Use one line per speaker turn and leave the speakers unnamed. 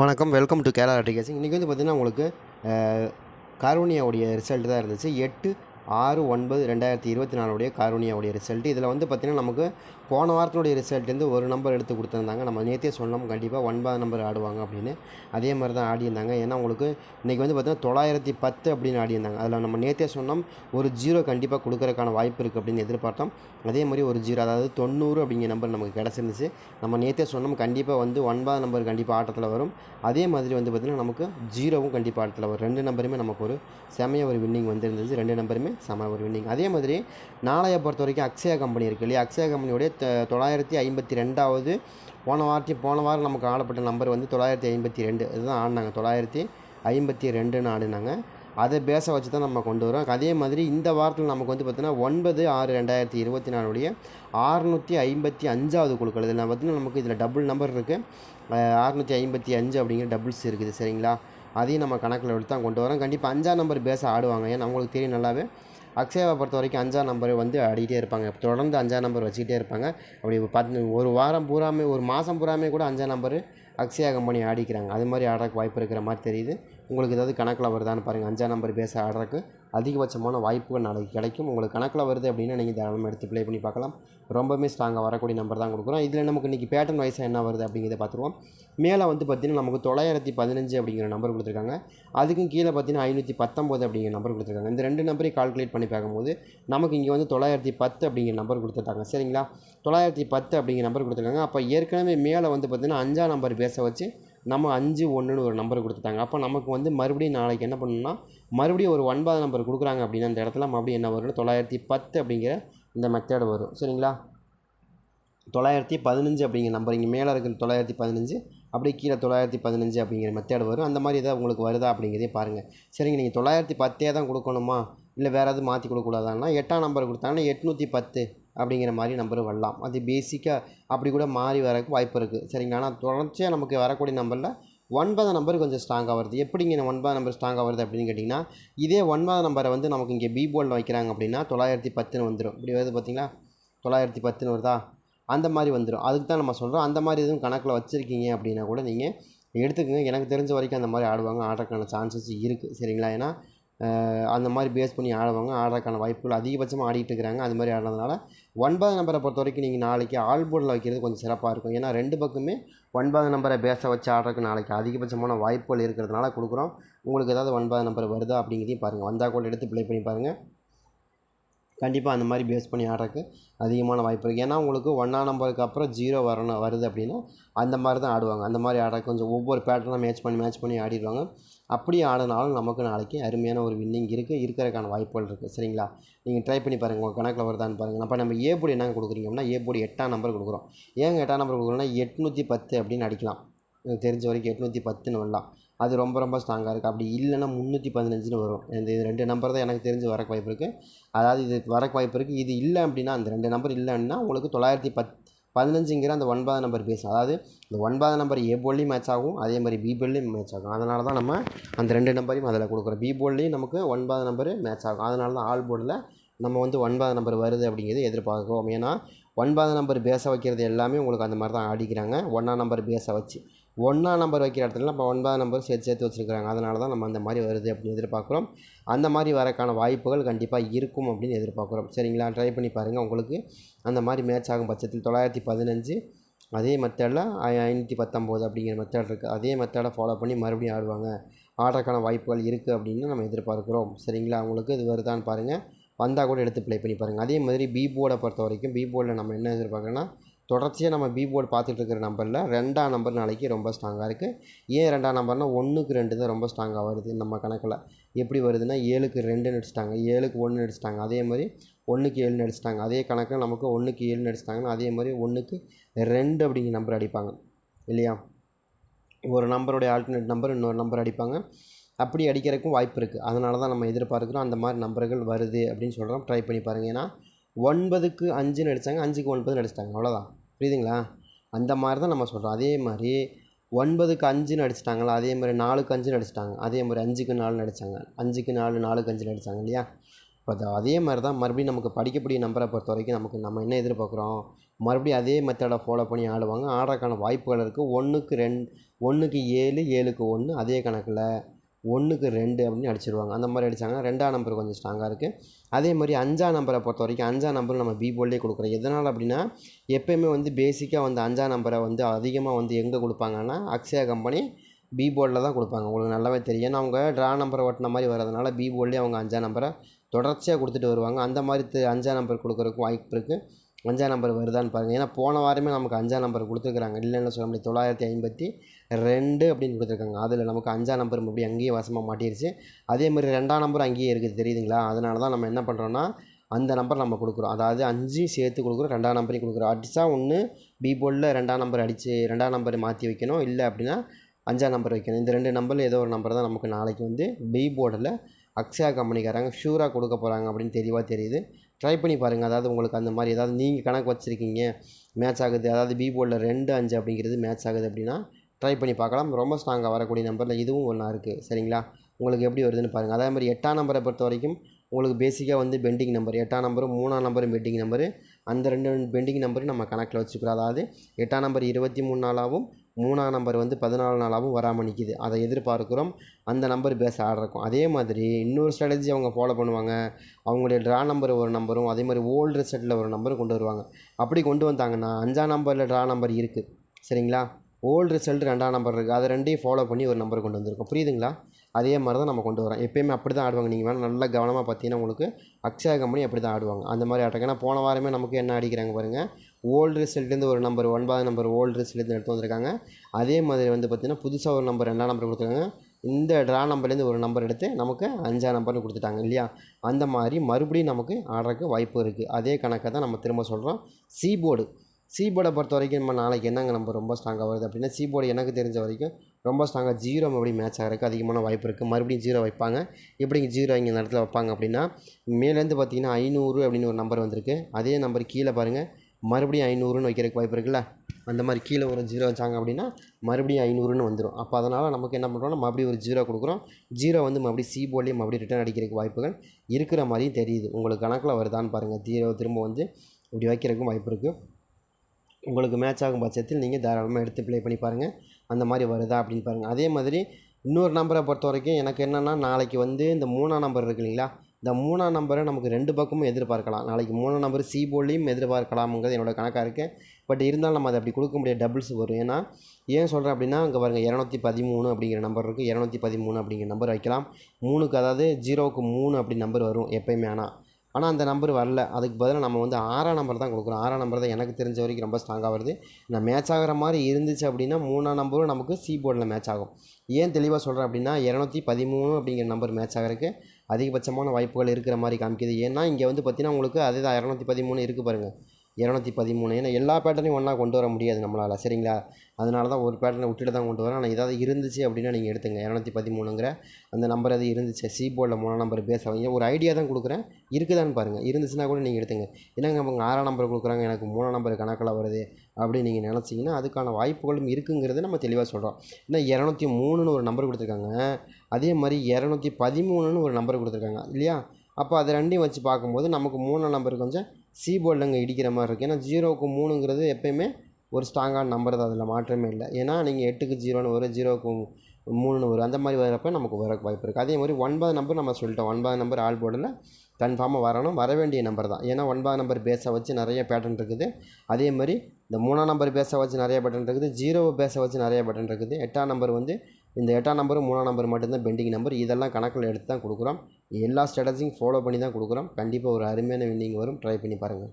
வணக்கம் welcome to Kerala application இன்றைக்கி வந்து பார்த்திங்கன்னா உங்களுக்கு கார்வனியாவுடைய ரிசல்ட் தான் இருந்துச்சு. எட்டு ஆறு ஒன்பது ரெண்டாயிரத்தி இருபத்தி நாலுடைய காரூனியாவுடைய ரிசல்ட் இதில் வந்து பார்த்திங்கன்னா நமக்கு போன வாரத்தினுடைய ரிசல்ட் வந்து ஒரு நம்பர் எடுத்து கொடுத்துருந்தாங்க. நம்ம நேற்றே சொன்னோம் கண்டிப்பாக ஒன்பது நம்பர் ஆடுவாங்க அப்படின்னு. அதே மாதிரி தான் ஆடியிருந்தாங்க. ஏன்னா உங்களுக்கு இன்றைக்கி வந்து பார்த்திங்கன்னா தொள்ளாயிரத்தி பத்து அப்படின்னு ஆடியிருந்தாங்க. அதில் நம்ம நேற்றே சொன்னோம் ஒரு ஜீரோ கண்டிப்பாக கொடுக்குறதுக்கான வாய்ப்பு இருக்குது அப்படின்னு எதிர்பார்த்தோம். அதே மாதிரி ஒரு ஜீரோ அதாவது தொண்ணூறு அப்படிங்கிற நம்பர் நமக்கு கிடச்சிருந்துச்சு. நம்ம நேற்றே சொன்னோம் கண்டிப்பாக வந்து ஒன்பதாம் நம்பர் கண்டிப்பாக ஆட்டத்தில் வரும். அதே மாதிரி வந்து பார்த்திங்கன்னா நமக்கு ஜீரோவும் கண்டிப்பாக ஆட்டத்தில் வரும். ரெண்டு நம்பருமே நமக்கு ஒரு செமைய ஒரு வின்னிங் வந்துருந்துச்சு. ரெண்டு நம்பருமே செம ஒரு வின்னிங் அதே மாதிரி நாளைய பொறுத்த வரைக்கும் அக்ஷயா கம்பெனி இருக்குது இல்லையா? அக்ஷயா கம்பெனியோடைய தொள்ளாயிரத்தி ஐம்பத்தி ரெண்டாவது போன வாரத்தி போன வாரம் நமக்கு ஆடப்பட்ட நம்பர் வந்து தொள்ளாயிரத்தி ஐம்பத்தி ரெண்டு. இதுதான் ஆடினாங்க. தொள்ளாயிரத்தி ஐம்பத்தி ரெண்டுன்னு ஆடினாங்க. அதை பேச வச்சு தான் நம்ம கொண்டு வரோம். அதே மாதிரி இந்த வாரத்தில் நமக்கு வந்து பார்த்திங்கன்னா ஒன்பது ஆறு ரெண்டாயிரத்தி இருபத்தி நாலுடைய ஆறுநூற்றி ஐம்பத்தி அஞ்சாவது குழுக்கள். இதில் பார்த்தீங்கன்னா நமக்கு இதில் டபுள் நம்பர் இருக்குது ஆறுநூற்றி ஐம்பத்தி அஞ்சு அப்படிங்கிற டபுள்ஸ் இருக்குது. சரிங்களா? அதையும் நம்ம கணக்கில் எடுத்து தான் கொண்டு வரோம். கண்டிப்பாக அஞ்சாம் நம்பர் பேச ஆடுவாங்க. ஏன்னா நம்மளுக்கு தெரியும் நல்லாவே. அக்ஷயாவை பொறுத்த வரைக்கும் அஞ்சாம் நம்பர் வந்து ஆடிக்கிட்டே இருப்பாங்க. தொடர்ந்து அஞ்சாம் நம்பர் வச்சுக்கிட்டே இருப்பாங்க. அப்படி பத்து ஒரு வாரம் பூராமே ஒரு மாதம் பூராமே கூட அஞ்சாம் நம்பர் அக்ஷயா கம்பெனி ஆடிக்கிறாங்க. அது மாதிரி ஆடுறதுக்கு வாய்ப்பு இருக்கிற மாதிரி தெரியுது. உங்களுக்கு ஏதாவது கணக்கில் வருதான்னு பாருங்கள் அஞ்சாம் நம்பர் பேச ஆடுறதுக்கு அதிகபட்சமான வாய்ப்புகள் நாளைக்கு கிடைக்கும். உங்களுக்கு கணக்கில் வருது அப்படின்னா நீங்கள் தாராளமாக எடுத்து ப்ளே பண்ணி பார்க்கலாம். ரொம்பவுமே ஸ்ட்ராங்காக வரக்கூடிய நம்பர் தான் கொடுக்குறோம். இதில் நமக்கு இன்றைக்கி பேட்டர்ன் வயசாக என்ன வருது அப்படிங்கிறத பார்த்துருவோம். மேலே வந்து பார்த்திங்கன்னா நமக்கு தொள்ளாயிரத்தி பதினஞ்சு அப்படிங்கிற நம்பர் கொடுத்துருக்காங்க. அதுக்கும் கீழே பார்த்தீங்கன்னா ஐநூற்றி பத்தொம்போது அப்படிங்கிற நம்பர் கொடுத்துருக்காங்க. இந்த ரெண்டு நம்பரையும் கால்குலேட் பண்ணி பார்க்கும்போது நமக்கு இங்கே வந்து தொள்ளாயிரத்தி பத்து அப்படிங்கிற நம்பர் கொடுத்துருக்காங்க சரிங்களா? தொள்ளாயிரத்தி பத்து அப்படிங்கிற நம்பர் கொடுத்துருக்காங்க. அப்போ ஏற்கனவே மேலே வந்து பார்த்திங்கன்னா அஞ்சாம் நம்பர் பேச வச்சு நம்ம அஞ்சு ஒன்றுன்னு ஒரு நம்பர் கொடுத்துட்டாங்க. அப்போ நமக்கு வந்து மறுபடியும் நாளைக்கு என்ன பண்ணணும்னா மறுபடியும் ஒரு ஒன்பது நம்பர் கொடுக்குறாங்க அப்படின்னா அந்த இடத்துல மறுபடியும் என்ன வரும்னா தொள்ளாயிரத்தி பத்து அப்படிங்கிற இந்த மெத்தேடு வரும். சரிங்களா? தொள்ளாயிரத்தி பதினஞ்சு அப்படிங்கிற நம்பர் இங்கே மேலே இருக்கிற தொள்ளாயிரத்தி பதினஞ்சு அப்படியே கீழே தொள்ளாயிரத்தி பதினஞ்சு அப்படிங்கிற மெத்தேடு வரும். அந்த மாதிரி எதாவது உங்களுக்கு வருதா அப்படிங்கிறதே பாருங்கள் சரிங்க நீங்கள் தொள்ளாயிரத்தி பத்தே தான் கொடுக்கணுமா? இல்லை வேறு எதுவும் மாற்றி கொடுக்கக்கூடாதான்னா எட்டாம் நம்பர் கொடுத்தாங்கன்னா எட்நூற்றி பத்து. அப்படிங்கிற மாதிரி நம்பர் வரலாம் அது பேசிக்காக அப்படி கூட மாறி வரக்கு வாய்ப்பு இருக்குது சரிங்களா? ஆனால் தொடர்ச்சியாக நமக்கு வரக்கூடிய நம்பரில் ஒன்பதாம் நம்பர் கொஞ்சம் ஸ்ட்ராங்காக வருது. எப்படிங்க இந்த ஒன்பதாம் நம்பர் ஸ்ட்ராங்காக வருது அப்படின்னு கேட்டிங்கன்னா இதே ஒன்பதாம் நம்பரை வந்து நமக்கு இங்கே பி போர்டில் வைக்கிறாங்க அப்படின்னா தொள்ளாயிரத்தி பத்துன்னு வந்துடும் இப்படி வருது பார்த்திங்களா தொள்ளாயிரத்தி பத்துன்னு வருதா? அந்த மாதிரி வந்துடும் அதுக்கு தான் நம்ம சொல்கிறோம் அந்த மாதிரி எதுவும் கணக்கில் வச்சுருக்கீங்க அப்படின்னா கூட நீங்கள் எடுத்துக்கங்க. எனக்கு தெரிஞ்ச வரைக்கும் அந்த மாதிரி ஆடுவாங்க. ஆடுறதுக்கான சான்சஸ் இருக்குது சரிங்களா? ஏன்னா அந்த மாதிரி பேஸ் பண்ணி ஆடுவாங்க ஆடுறதுக்கான வாய்ப்புகள் அதிகபட்சமாக ஆடிட்டு இருக்கிறாங்க. அது மாதிரி ஆடுறதுனால ஒன்பது நம்பரை பொறுத்த வரைக்கும் நீங்கள் நாளைக்கு ஆல் போர்டில் வைக்கிறது கொஞ்சம் சிறப்பாக இருக்கும். ஏன்னா ரெண்டு பக்கமே ஒன்பது நம்பரை பேச வச்சு ஆடுறதுக்கு நாளைக்கு அதிகபட்சமான வாய்ப்புகள் இருக்கிறதுனால கொடுக்குறோம். உங்களுக்கு ஏதாவது ஒன்பது நம்பர் வருதா அப்படிங்கிறதையும் பாருங்கள் வந்தால் கூட எடுத்து ப்ளே பண்ணி பாருங்கள் கண்டிப்பாக அந்த மாதிரி பேஸ் பண்ணி ஆடுறதுக்கு அதிகமான வாய்ப்பு இருக்குது ஏன்னா உங்களுக்கு ஒன்றாம் நம்பருக்கு அப்புறம் ஜீரோ வரணும் வருது அப்படின்னா அந்த மாதிரி தான் ஆடுவாங்க. அந்த மாதிரி ஆட கொஞ்சம் ஒவ்வொரு பேட்டர்னாக மேட்ச் பண்ணி மேட்ச் பண்ணி ஆடிடுவாங்க. அப்படி ஆடினாலும் நமக்கு நாளைக்கு அருமையான ஒரு வின்னிங் இருக்குது இருக்கிறதுக்கான வாய்ப்புகள் இருக்குது சரிங்களா? நீங்கள் ட்ரை பண்ணி பாருங்கள் உங்கள் கணக்கில் வருதான்னு பாருங்கள் அப்போ நம்ம ஏ போடி என்ன கொடுக்குறீங்க அப்படின்னா ஏ போடி எட்டாம் நம்பர் கொடுக்குறோம். ஏங்க எட்டாம் நம்பர் கொடுக்குறோம்னா எட்நூற்றி பத்து அப்படின்னு அடிக்கலாம். எனக்கு தெரிஞ்ச வரைக்கும் எட்நூற்றி பத்துன்னு வரலாம். அது ரொம்ப ரொம்ப ஸ்ட்ராங்காக இருக்குது அப்படி இல்லைன்னா முந்நூற்றி பதினஞ்சுன்னு வரும். இந்த இது ரெண்டு நம்பர் தான் எனக்கு தெரிஞ்சு வரக்கு வாய்ப்பு இருக்குது அதாவது இது வரக்கு வாய்ப்பு இருக்குது இது இல்லை அப்படின்னா அந்த ரெண்டு நம்பர் இல்லைன்னா உங்களுக்கு தொள்ளாயிரத்தி பத் பதினஞ்சுங்கிற அந்த ஒன்பதாம் நம்பர் பேசும் அதாவது இந்த ஒன்பது நம்பர் ஏ போல்லையும் மேட்ச் ஆகும் அதே மாதிரி பி போல்லையும் மேட்ச் ஆகும். அதனால தான் நம்ம அந்த ரெண்டு நம்பரையும் அதில் கொடுக்குறோம். பி போல்லையும் நமக்கு ஒன்பது நம்பர் மேட்ச் ஆகும். அதனால தான் ஆல் போர்டில் நம்ம வந்து ஒன்பது நம்பர் வருது அப்படிங்கிறது எதிர்பார்க்குறோம். ஏன்னா ஒன்பதாம் நம்பர் பேச வைக்கிறது எல்லாமே உங்களுக்கு அந்த மாதிரி தான் ஆடிக்கிறாங்க. ஒன்றாம் நம்பர் பேச வச்சு. ஒன்றாம் நம்பர் வைக்கிற இடத்துல நம்ம ஒன்பதாம் நம்பர் சேர்த்து சேர்த்து வச்சுருக்கிறாங்க. அதனால தான் நம்ம அந்த மாதிரி வருது அப்படின்னு எதிர்பார்க்குறோம். அந்த மாதிரி வரக்கான வாய்ப்புகள் கண்டிப்பாக இருக்கும் அப்படின்னு எதிர்பார்க்குறோம். சரிங்களா? ட்ரை பண்ணி பாருங்கள் உங்களுக்கு அந்த மாதிரி மேட்ச் ஆகும் பட்சத்தில் தொள்ளாயிரத்தி பதினஞ்சு அதே மெத்தடில் ஐநூற்றி பத்தொம்போது அப்படிங்கிற மெத்தட் இருக்குது அதே மெத்தடை ஃபாலோ பண்ணி மறுபடியும் ஆடுவாங்க. ஆடுறதுக்கான வாய்ப்புகள் இருக்குது அப்படின்னு நம்ம எதிர்பார்க்குறோம். சரிங்களா? உங்களுக்கு இது வருதான்னு பாருங்கள் வந்தால் கூட எடுத்து ப்ளே பண்ணி பாருங்கள் அதே மாதிரி பி போர்டை பொறுத்த வரைக்கும் பி போர்டில் நம்ம என்ன எதிர்பார்க்குறோன்னா தொடர்ச்சியாக நம்ம பி போர்டு பார்த்துட்டு இருக்கிற நம்பரில் ரெண்டாம் நம்பர் நாளைக்கு ரொம்ப ஸ்ட்ராங்காக இருக்குது ஏன் ரெண்டாம் நம்பர்னால் ஒன்றுக்கு ரெண்டு தான் ரொம்ப ஸ்ட்ராங்காக வருது நம்ம கணக்கில். எப்படி வருதுன்னா ஏழுக்கு ரெண்டுன்னு அடிச்சிட்டாங்க ஏழுக்கு ஒன்று நடிச்சிட்டாங்க. அதே மாதிரி ஒன்றுக்கு ஏழுன்னு அடிச்சிட்டாங்க அதே கணக்கில் நமக்கு ஒன்றுக்கு ஏழுன்னு அடிச்சிட்டாங்கன்னா அதே மாதிரி ஒன்றுக்கு ரெண்டு அப்படிங்கிற நம்பர் அடிப்பாங்க. இல்லையா? ஒரு நம்பருடைய ஆல்டர்னேட் நம்பர் இன்னொரு நம்பர் அடிப்பாங்க. அப்படி அடிக்கிறதுக்கும் வாய்ப்பு இருக்குது அதனால தான் நம்ம எதிர்பார்க்குறோம் அந்த மாதிரி நம்பர்கள் வருது அப்படின்னு சொல்கிறோம் ட்ரை பண்ணி பாருங்கள் ஏன்னா ஒன்பதுக்கு அஞ்சுன்னு அடித்தாங்க அஞ்சுக்கு ஒன்பதுன்னு அடிச்சிட்டாங்க. அவ்வளோதான் புரியுதுங்களா? அந்த மாதிரி தான் நம்ம சொல்கிறோம் அதே மாதிரி ஒன்பதுக்கு அஞ்சுன்னு அடிச்சிட்டாங்களா அதே மாதிரி நாலுக்கு அஞ்சுன்னு அடிச்சிட்டாங்க. அதே மாதிரி அஞ்சுக்கு நாலுன்னு அடித்தாங்க அஞ்சுக்கு நாலு நாலுக்கு அஞ்சுன்னு அடித்தாங்க இல்லையா? இப்போ அதே மாதிரி தான் மறுபடியும் நமக்கு படிக்கக்கூடிய நம்பரை பொறுத்த வரைக்கும் நமக்கு நம்ம என்ன எதிர்பார்க்குறோம்? மறுபடியும் அதே மெத்தடை ஃபாலோ பண்ணி ஆடுவாங்க. ஆடுறதுக்கான வாய்ப்புகள் இருக்குது ஒன்றுக்கு ரெண்டு ஒன்றுக்கு ஏழு ஏழுக்கு ஒன்று அதே கணக்கில் ஒன்றுக்கு ரெண்டு அப்படின்னு அடிச்சிருவாங்க. அந்த மாதிரி அடித்தாங்கன்னா ரெண்டாம் நம்பர் கொஞ்சம் ஸ்ட்ராங்காக இருக்குது அதே மாதிரி அஞ்சாம் நம்பரை பொறுத்த வரைக்கும் அஞ்சாம் நம்பர் நம்ம பி போல்டே கொடுக்குறோம். எதனால் அப்படின்னா எப்போயுமே வந்து பேசிக்காக வந்து அஞ்சாம் நம்பரை வந்து அதிகமாக வந்து எங்கே கொடுப்பாங்கன்னா அக்ஷயா கம்பெனி பி போர்டில் தான் கொடுப்பாங்க. உங்களுக்கு நல்லாவே தெரியும். ஏன்னா அவங்க ட்ரா நம்பரை ஓட்டின மாதிரி வரதுனால பி போர்ட்லேயே அவங்க அஞ்சாம் நம்பரை தொடர்ச்சியாக கொடுத்துட்டு வருவாங்க. அந்த மாதிரி அஞ்சாம் நம்பர் கொடுக்குறதுக்கு வாய்ப்பு இருக்குது அஞ்சாம் நம்பர் வருதான்னு பாருங்கள் ஏன்னா போன வாரமே நமக்கு அஞ்சாம் நம்பர் கொடுத்துருக்குறாங்க. இல்லைன்னு சொல்ல முடியாது. தொள்ளாயிரத்தி ஐம்பத்தி ரெண்டு அப்படின்னு கொடுத்துருக்காங்க. அதில் நமக்கு அஞ்சாம் நம்பர் மறுபடியும் அங்கேயே வசமாக மாட்டிருச்சு. அதே மாதிரி ரெண்டாம் நம்பர் அங்கேயே இருக்குது. தெரியுதுங்களா? அதனால தான் நம்ம என்ன பண்ணுறோன்னா அந்த நம்பர் நம்ம கொடுக்குறோம். அதாவது அஞ்சையும் சேர்த்து கொடுக்குறோம் ரெண்டாம் நம்பரையும் கொடுக்குறோம். அடித்தா ஒன்று பி போர்டில் ரெண்டாம் நம்பர் அடித்து ரெண்டாம் நம்பர் மாற்றி வைக்கணும். இல்லை அப்படின்னா அஞ்சாம் நம்பர் வைக்கணும். இந்த ரெண்டு நம்பரில் ஏதோ ஒரு நம்பர் தான் நமக்கு நாளைக்கு வந்து பி போர்டில் அக்ஷயா கம்பெனிக்காரங்க ஷூராக கொடுக்க போகிறாங்க அப்படின்னு தெளிவாக தெரியுது. ட்ரை பண்ணி பாருங்கள் அதாவது உங்களுக்கு அந்த மாதிரி ஏதாவது நீங்கள் கணக்கு வச்சுருக்கீங்க மேட்ச் ஆகுது. அதாவது பி போர்டில் ரெண்டு அஞ்சு அப்படிங்கிறது மேட்ச் ஆகுது அப்படின்னா ட்ரை பண்ணி பார்க்கலாம். ரொம்ப ஸ்ட்ராங்காக வரக்கூடிய நம்பரில் இதுவும் ஒன்றா இருக்குது சரிங்களா? உங்களுக்கு எப்படி வருதுன்னு பாருங்கள் அதே மாதிரி எட்டாம் நம்பரை பொறுத்த வரைக்கும் உங்களுக்கு பேசிக்காக வந்து பெண்டிங் நம்பர் எட்டாம் நம்பரும் மூணாம் நம்பரும் பெண்டிங் நம்பரு அந்த ரெண்டு பெண்டிங் நம்பரும் நம்ம கணக்கில் வச்சுக்கிறோம். அதாவது எட்டாம் நம்பர் இருபத்தி மூணு நாளாகவும் மூணாம் நம்பர் வந்து பதினாலு நாளாகவும் வராமல் நிற்கிது அதை எதிர்பார்க்குறோம். அந்த நம்பர் பேச ஆடுறக்கும் அதே மாதிரி இன்னொரு ஸ்ட்ராட்டஜி அவங்க ஃபாலோ பண்ணுவாங்க. அவங்களுடைய ட்ரா நம்பர் ஒரு நம்பரும் அதே மாதிரி ஓல்டு செட்டில் ஒரு நம்பரும் கொண்டு வருவாங்க. அப்படி கொண்டு வந்தாங்கன்னா அஞ்சாம் நம்பரில் ட்ரா நம்பர் இருக்குது சரிங்களா? ஓல்டு ரிசல்ட் ரெண்டாம் நம்பர் இருக்குது அதை ரெண்டையும் ஃபாலோ பண்ணி ஒரு நம்பர் கொண்டு வந்திருக்கோம். புரியுதுங்களா? அதே மாதிரி தான் நம்ம கொண்டு வரோம். எப்பயுமே அப்படி தான் ஆடுவாங்க. நீங்கள் வேணால் நல்லா கவனமாக பார்த்தீங்கன்னா உங்களுக்கு அக்ஷயா கம்பெனி அப்படி தான் ஆடுவாங்க. அந்த மாதிரி ஆட்டம். ஏன்னா போன வாரமே நமக்கு என்ன அடிக்கிறாங்க பாருங்கள் ஓல்டு ரிசல்ட்லேருந்து ஒரு நம்பர் ஒன்பதாம் நம்பர் ஓல்டு ரிசல்ட்லேருந்து எடுத்து வந்திருக்காங்க. அதே மாதிரி வந்து பார்த்திங்கன்னா புதுசாக ஒரு நம்பர் ரெண்டாம் நம்பர் கொடுத்துருக்காங்க. இந்த ட்ரா நம்பர்லேருந்து ஒரு நம்பர் எடுத்து நமக்கு அஞ்சாம் நம்பர்னு கொடுத்துட்டாங்க இல்லையா? அந்த மாதிரி மறுபடியும் நமக்கு ஆடுறதுக்கு வாய்ப்பு இருக்குது அதே கணக்கை தான் நம்ம திரும்ப சொல்கிறோம் சி போர்டு சி போர்டை பொறுத்த வரைக்கும் நம்ம நாளைக்கு என்னங்க நம்பர் ரொம்ப ஸ்ட்ராங்காக வருது அப்படின்னா சி போர்டு எனக்கு தெரிஞ்ச வரைக்கும் ரொம்ப ஸ்ட்ராங்காக ஜீரோ மறுபடியும் மேட்ச் ஆகிறதுக்கு அதிகமான வாய்ப்பு இருக்குது மறுபடியும் ஜீரோ வைப்பாங்க. எப்படிங்க ஜீரோ இங்கே இந்த இடத்துல வைப்பாங்க அப்படின்னா மேலேருந்து பார்த்தீங்கன்னா ஐநூறு அப்படின்னு ஒரு நம்பர் வந்திருக்கு. அதே நம்பர் கீழே பாருங்கள் மறுபடியும் ஐநூறுன்னு வைக்கிறதுக்கு வாய்ப்பு இருக்குல்ல? அந்த மாதிரி கீழே ஒரு ஜீரோ வச்சாங்க அப்படின்னா மறுபடியும் ஐநூறுன்னு வந்துடும் அப்போ அதனால் நமக்கு என்ன பண்ணுறோம்னா மறுபடியும் ஒரு ஜீரோ கொடுக்குறோம். ஜீரோ வந்து மறுபடியும் சி போர்ட்லேயும் மறுபடியும் ரிட்டர்ன் அடிக்கிறதுக்கு வாய்ப்புகள் இருக்கிற மாதிரியும் தெரியுது. உங்களுக்கு கணக்கில் வருதான்னு பாருங்கள் ஜீரோ திரும்ப வந்து இப்படி வைக்கிறதுக்கும் வாய்ப்பு இருக்குது உங்களுக்கு மேட்ச் ஆகும் பட்சத்தில் நீங்கள் தாராளமாக எடுத்து ப்ளே பண்ணி பாருங்கள் அந்த மாதிரி வருதா அப்படின்னு பாருங்கள் அதே மாதிரி இன்னொரு நம்பரை பொறுத்த வரைக்கும் எனக்கு என்னென்னா நாளைக்கு வந்து இந்த மூணாம் நம்பர் இருக்கு இல்லைங்களா? இந்த மூணாம் நம்பரை நமக்கு ரெண்டு பக்கமும் எதிர்பார்க்கலாம். நாளைக்கு மூணாம் நம்பர் சி போர்ட்லேயும் எதிர்பார்க்கலாம்ங்கிறது என்னோட கணக்காக இருக்குது பட் இருந்தாலும் நம்ம அதை அப்படி கொடுக்க முடியாது. டபுள்ஸ் வரும். ஏன்னா ஏன் சொல்கிறேன் அப்படின்னா அங்கே பாருங்கள் இரநூத்தி பதிமூணு அப்படிங்கிற நம்பர் இருக்குது இரநூத்தி பதிமூணு அப்படிங்கிற நம்பர் வைக்கலாம். மூணுக்கு அதாவது ஜீரோவுக்கு மூணு அப்படி நம்பர் வரும் எப்பயுமே. ஆனால் ஆனால் அந்த நம்பர் வரல. அதுக்கு பதிலாக நம்ம வந்து ஆறாம் நம்பர் தான் கொடுக்குறோம் ஆறாம் நம்பர் தான் எனக்கு தெரிஞ்ச வரைக்கும் ரொம்ப ஸ்ட்ராங்காக வருது. நான் மேட்ச் ஆகிற மாதிரி இருந்துச்சு அப்படின்னா மூணாம் நம்பரும் நமக்கு சி போர்டில் மேட்ச் ஆகும். ஏன் தெளிவாக சொல்கிறேன் அப்படின்னா இரநூத்தி பதிமூணு அப்படிங்கிற நம்பர் மேட்ச் ஆகிறதுக்கு அதிகபட்சமான வாய்ப்புகள் இருக்கிற மாதிரி காமிக்குது. ஏன்னா இங்கே வந்து பார்த்தீங்கன்னா உங்களுக்கு அதே தான். இரநூத்தி பதிமூணு இருக்குது பாருங்கள் இரநூத்தி பதிமூணு ஏன்னா எல்லா பேட்டர்னையும் ஒன்றா கொண்டு வர முடியாது நம்மளால். சரிங்களா? அதனால தான் ஒரு பேட்டர்னை விட்டுட்டு தான் கொண்டு வரேன். ஆனால் ஏதாவது இருந்துச்சு அப்படின்னா நீங்கள் எடுத்துங்க. இரநூத்தி பதிமூணுங்கிற அந்த நம்பர் அது இருந்துச்சு. சி போர்டில் மூணாம் நம்பர் பேச ஒரு ஐடியா தான் கொடுக்குறேன். இருக்குதான்னு பாருங்கள் இருந்துச்சுன்னா கூட நீங்கள் எடுத்துங்க. என்னங்க அவங்க ஆறாம் நம்பர் கொடுக்குறாங்க? எனக்கு மூணாம் நம்பர் கணக்கில் வருது அப்படின்னு நீங்கள் நினச்சிங்கன்னா அதுக்கான வாய்ப்புகளும் இருக்குங்கிறத நம்ம தெளிவாக சொல்கிறோம் ஏன்னா இரநூத்தி மூணுன்னு ஒரு நம்பர் கொடுத்துருக்காங்க. அதே மாதிரி இரநூத்தி பதிமூணுன்னு ஒரு நம்பர் கொடுத்துருக்காங்க இல்லையா? அப்போ அது ரெண்டையும் வச்சு பார்க்கும்போது நமக்கு மூணாம் நம்பர் கொஞ்சம் சி போர்டில் இடிக்கிற மாதிரி இருக்குது ஏன்னா ஜீரோவுக்கு மூணுங்கிறது எப்பயுமே ஒரு ஸ்ட்ராங்கான நம்பர் தான். அதில் மாற்றமே இல்லை. ஏன்னா நீங்கள் எட்டுக்கு ஜீரோன்னு வரும் ஜீரோவுக்கு மூணுன்னு வரும். அந்த மாதிரி வரப்போ நமக்கு வர வாய்ப்பு இருக்குது அதே மாதிரி ஒன்பது நம்பர் நம்ம சொல்லிட்டோம். ஒன்பது நம்பர் ஆல் போர்டில் கன்ஃபார்மாக வரணும். வர வேண்டிய நம்பர் தான். ஏன்னா ஒன்பதாம் நம்பர் பேஸை வச்சு நிறைய பேட்டர்ன் இருக்குது. அதே மாதிரி இந்த மூணாம் நம்பர் பேஸை வச்சு நிறைய பேட்டர்ன் இருக்குது. ஜீரோவை பேஸை வச்சு நிறைய பேட்டர்ன் இருக்குது. எட்டாம் நம்பர் வந்து இந்த எட்டாம் நம்பரும் மூணாம் நம்பர் மட்டும்தான் பெண்டிங் நம்பர். இதெல்லாம் கணக்கில் எடுத்து தான் கொடுக்குறோம். எல்லா ஸ்ட்ராட்டஜியும் ஃபாலோ பண்ணி தான் கொடுக்குறோம். கண்டிப்பாக ஒரு அருமையான வின்னிங் வரும். ட்ரை பண்ணி பாருங்கள்